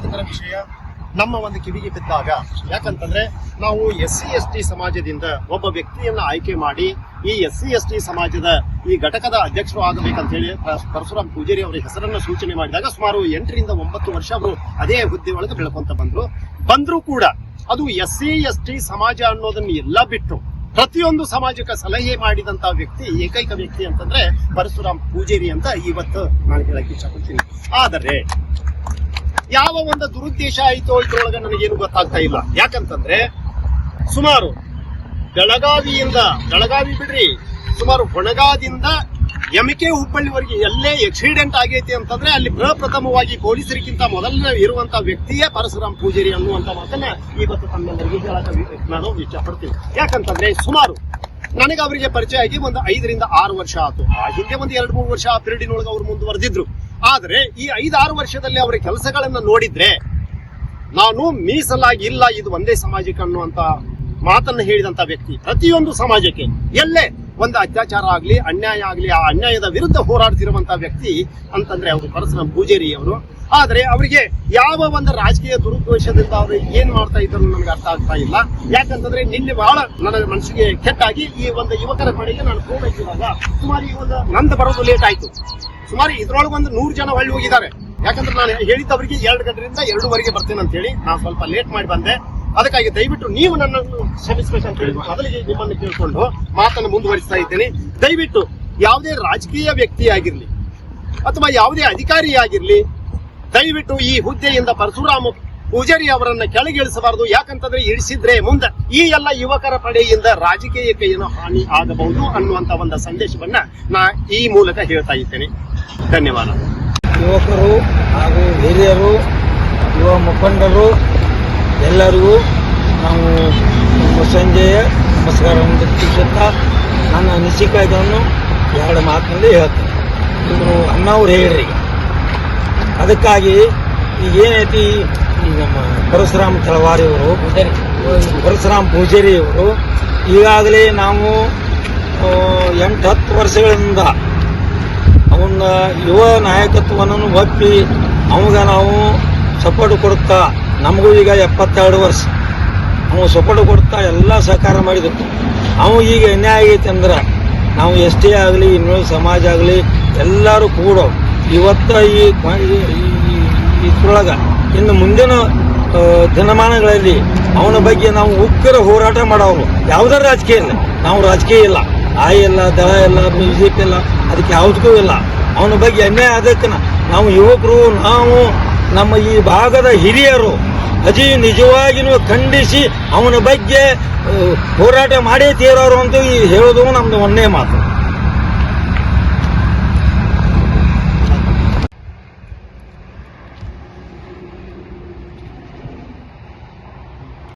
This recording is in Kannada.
ಖೇದಕರ ವಿಷಯ ನಮ್ಮ ಒಂದು ಕಿವಿಗೆ ಬಿದ್ದಾಗ. ಯಾಕಂತಂದ್ರೆ ನಾವು ಎಸ್ ಸಿ ಎಸ್ ಟಿ ಸಮಾಜದಿಂದ ಒಬ್ಬ ವ್ಯಕ್ತಿಯನ್ನ ಆಯ್ಕೆ ಮಾಡಿ ಈ ಎಸ್ ಸಿ ಎಸ್ ಟಿ ಸಮಾಜದ ಈ ಘಟಕದ ಅಧ್ಯಕ್ಷರು ಆಗಬೇಕಂತ ಹೇಳಿ ಪರಶುರಾಮ್ ಪೂಜಾರಿ ಅವರ ಹೆಸರನ್ನ ಸೂಚನೆ ಮಾಡಿದಾಗ ಸುಮಾರು ಎಂಟರಿಂದ ಒಂಬತ್ತು ವರ್ಷ ಅವರು ಅದೇ ಹುದ್ದೆ ಒಳಗೆ ಬೆಳ್ಕೊಂತ ಬಂದ್ರು. ಬಂದ್ರು ಕೂಡ ಅದು ಎಸ್ ಸಿ ಎಸ್ ಟಿ ಸಮಾಜ ಅನ್ನೋದನ್ನ ಎಲ್ಲ ಬಿಟ್ಟು ಪ್ರತಿಯೊಂದು ಸಮಾಜಕ್ಕೆ ಸಲಹೆ ಮಾಡಿದಂತ ವ್ಯಕ್ತಿ, ಏಕೈಕ ವ್ಯಕ್ತಿ ಅಂತಂದ್ರೆ ಪರಶುರಾಮ್ ಪೂಜಾರಿ ಅಂತ ಇವತ್ತು ನಾನು ಹೇಳಕ್ಕೆ ಇಷ್ಟಪಡ್ತೀನಿ ಆದರೆ ಯಾವ ಒಂದು ದುರುದ್ದೇಶ ಆಯಿತು ಇದ್ರೊಳಗೆ ನನಗೇನು ಗೊತ್ತಾಗ್ತಾ ಇಲ್ಲ. ಯಾಕಂತಂದ್ರೆ ಸುಮಾರು ಬೆಳಗಾವಿಯಿಂದ, ಬೆಳಗಾವಿ ಬಿಡ್ರಿ, ಸುಮಾರು ಹೊಣಗಾದಿಂದ ಎಮಿಕೆ ಹುಬ್ಬಳ್ಳಿವರೆಗೆ ಎಲ್ಲೇ ಎಕ್ಸಿಡೆಂಟ್ ಆಗೈತಿ ಅಂತಂದ್ರೆ ಅಲ್ಲಿ ಪ್ರಪ್ರಥಮವಾಗಿ ಪೊಲೀಸರಿಗಿಂತ ಮೊದಲನೇ ಇರುವಂತಹ ವ್ಯಕ್ತಿಯೇ ಪರಶುರಾಮ್ ಪೂಜಾರಿ ಅನ್ನುವಂತ ಮಾತನ್ನ ಇವತ್ತು ತಮ್ಮೆಲ್ಲರಿಗೂ ಹೇಳಕ ನಾನು ಇಷ್ಟಪಡ್ತೀನಿ. ಯಾಕಂತಂದ್ರೆ ಸುಮಾರು ನನಗೆ ಅವರಿಗೆ ಪರಿಚಯ ಆಗಿ ಒಂದು ಐದರಿಂದ ಆರು ವರ್ಷ ಆಯ್ತು. ಆ ಹಿಂದೆ ಒಂದು ಎರಡು ಮೂರು ವರ್ಷ ಆ ಪಿರಿಯಡಿನೊಳಗೆ ಅವರು ಮುಂದುವರೆದಿದ್ರು. ಆದ್ರೆ ಈ ಐದಾರು ವರ್ಷದಲ್ಲಿ ಅವರ ಕೆಲಸಗಳನ್ನ ನೋಡಿದ್ರೆ ನಾನು ಮೀಸಲಾಗಿ ಇಲ್ಲ ಇದು ಒಂದೇ ಸಮಾಜಕ್ಕೆ ಅನ್ನುವಂತ ಮಾತನ್ನ ಹೇಳಿದಂತ ವ್ಯಕ್ತಿ ಪ್ರತಿಯೊಂದು ಸಮಾಜಕ್ಕೆ, ಎಲ್ಲೇ ಒಂದು ಅತ್ಯಾಚಾರ ಆಗ್ಲಿ, ಅನ್ಯಾಯ ಆಗ್ಲಿ, ಆ ಅನ್ಯಾಯದ ವಿರುದ್ಧ ಹೋರಾಡ್ತಿರುವಂತಹ ವ್ಯಕ್ತಿ ಅಂತಂದ್ರೆ ಅವರು ಪರಶುರಾಮ್ ಪೂಜೇರಿ ಅವರು. ಆದ್ರೆ ಅವರಿಗೆ ಯಾವ ಒಂದು ರಾಜಕೀಯ ದುರುದ್ದೇಶದಿಂದ ಅವರು ಏನ್ ಮಾಡ್ತಾ ಇದ್ರು ನನಗೆ ಅರ್ಥ ಆಗ್ತಾ ಇಲ್ಲ. ಯಾಕಂತಂದ್ರೆ ನಿನ್ನೆ ಬಹಳ ನನ್ನ ಮನಸ್ಸಿಗೆ ಕೆಟ್ಟಾಗಿ ಈ ಒಂದು ಯುವಕರ ಕಡೆಗೆ ನಾನು ಫೋನ್ ಹಚ್ಚಿದಾಗ ಸುಮಾರು ಈ ಒಂದು ನಂದು ಬರೋದು ಲೇಟ್ ಆಯ್ತು. ಸುಮಾರು ಇದ್ರೊಳಗೆ ಒಂದು ನೂರು ಜನ ಹೊಳ್ಳಿ ಹೋಗಿದ್ದಾರೆ. ಯಾಕಂದ್ರೆ ನಾನು ಹೇಳಿದ್ದವರಿಗೆ ಎರಡು ಗಂಟೆಯಿಂದ ಎರಡೂವರೆಗೆ ಬರ್ತೇನೆ ಅಂತ ಹೇಳಿ ನಾನು ಸ್ವಲ್ಪ ಲೇಟ್ ಮಾಡಿ ಬಂದೆ. ಅದಕ್ಕಾಗಿ ದಯವಿಟ್ಟು ನೀವು ನನ್ನನ್ನು ಅಂತ ಹೇಳಿ ಮೊದಲಿಗೆ ನಿಮ್ಮನ್ನು ಕೇಳಿಕೊಂಡು ಮಾತನ್ನು ಮುಂದುವರಿಸ್ತಾ ಇದ್ದೇನೆ. ದಯವಿಟ್ಟು ಯಾವುದೇ ರಾಜಕೀಯ ವ್ಯಕ್ತಿ ಆಗಿರ್ಲಿ ಅಥವಾ ಯಾವುದೇ ಅಧಿಕಾರಿ ಆಗಿರ್ಲಿ, ದಯವಿಟ್ಟು ಈ ಹುದ್ದೆಯಿಂದ ಪರಶುರಾಮ ಪೂಜಾರಿ ಅವರನ್ನ ಕೆಳಗಿಳಿಸಬಾರದು. ಯಾಕಂತಂದ್ರೆ ಇಳಿಸಿದ್ರೆ ಮುಂದೆ ಈ ಎಲ್ಲ ಯುವಕರ ಪಡೆಯಿಂದ ರಾಜಕೀಯಕ್ಕೆ ಏನೋ ಹಾನಿ ಆಗಬಹುದು ಅನ್ನುವಂತ ಒಂದು ಸಂದೇಶವನ್ನ ನಾ ಈ ಮೂಲಕ ಹೇಳ್ತಾ ಇದ್ದೇನೆ. ಧನ್ಯವಾದ. ಯುವಕರು ಹಾಗೂ ಹಿರಿಯರು, ಯುವ ಮುಖಂಡರು, ಎಲ್ಲರಿಗೂ ನಾವು ಸಂಜೆಯ ನಮಸ್ಕಾರವನ್ನು ತಿಳಿಸುತ್ತಾ ನನ್ನ ಅನಿಸಿಕೆಯನ್ನು ಎರಡು ಮಾತಿನಲ್ಲಿ ಹೇಳ್ತೇನೆ. ಇವರು ಅಣ್ಣವ್ರು ಹೇಳ್ರಿ ಅದಕ್ಕಾಗಿ ಈಗ ಏನೈತಿ ಪರಶುರಾಮ್ ತಳವಾರಿ ಅವರು ಪರಶುರಾಮ್ ಪೂಜಾರಿ ಅವರು ಈಗಾಗಲೇ ನಾವು ಎಂಟು ಹತ್ತು ವರ್ಷಗಳಿಂದ ಅವನ ಯುವ ನಾಯಕತ್ವವನ್ನು ಒಪ್ಪಿ ಅವಾಗ ನಾವು ಸಪೋರ್ಟ್ ಕೊಡುತ್ತಾ ನಮಗೂ ಈಗ ಎಪ್ಪತ್ತೆರಡು ವರ್ಷ ಅವನು ಸಪೋರ್ಟ್ ಕೊಡ್ತಾ ಎಲ್ಲ ಸಹಕಾರ ಮಾಡಿದ್ರು ಅವು ಈಗ ಅನ್ಯಾಯ ಆಗೈತೆ ಅಂದ್ರೆ ನಾವು ಎಷ್ಟೇ ಆಗಲಿ ಇನ್ನೂ ಸಮಾಜ ಆಗಲಿ ಎಲ್ಲರೂ ಕೂಡ ಇವತ್ತ ಈ ಇದ್ರೊಳಗೆ ಇನ್ನು ಮುಂದಿನ ದಿನಮಾನಗಳಲ್ಲಿ ಅವನ ಬಗ್ಗೆ ನಾವು ಉಗ್ರ ಹೋರಾಟ ಮಾಡೋರು. ಯಾವುದೇ ರಾಜಕೀಯ ಇಲ್ಲ. ನಾವು ರಾಜಕೀಯ ಇಲ್ಲ. ಆಯ ಇಲ್ಲ ದಳ ಇಲ್ಲ ಬಿ ಜೆ ಪಿ ಇಲ್ಲ, ಅದಕ್ಕೆ ಯಾವುದಕ್ಕೂ ಇಲ್ಲ. ಅವನ ಬಗ್ಗೆ ಅನ್ಯಾಯ ಅದಕ್ಕೆ ನಾವು ಯುವಕರು, ನಾವು ನಮ್ಮ ಈ ಭಾಗದ ಹಿರಿಯರು ಅಜಿ ನಿಜವಾಗಿಯೂ ಖಂಡಿಸಿ ಅವನ ಬಗ್ಗೆ ಹೋರಾಟ ಮಾಡೇ ತೀರೋರು ಅಂತ ಈ ಹೇಳೋದು ನಮ್ದು ಒಂದೇ ಮಾತು.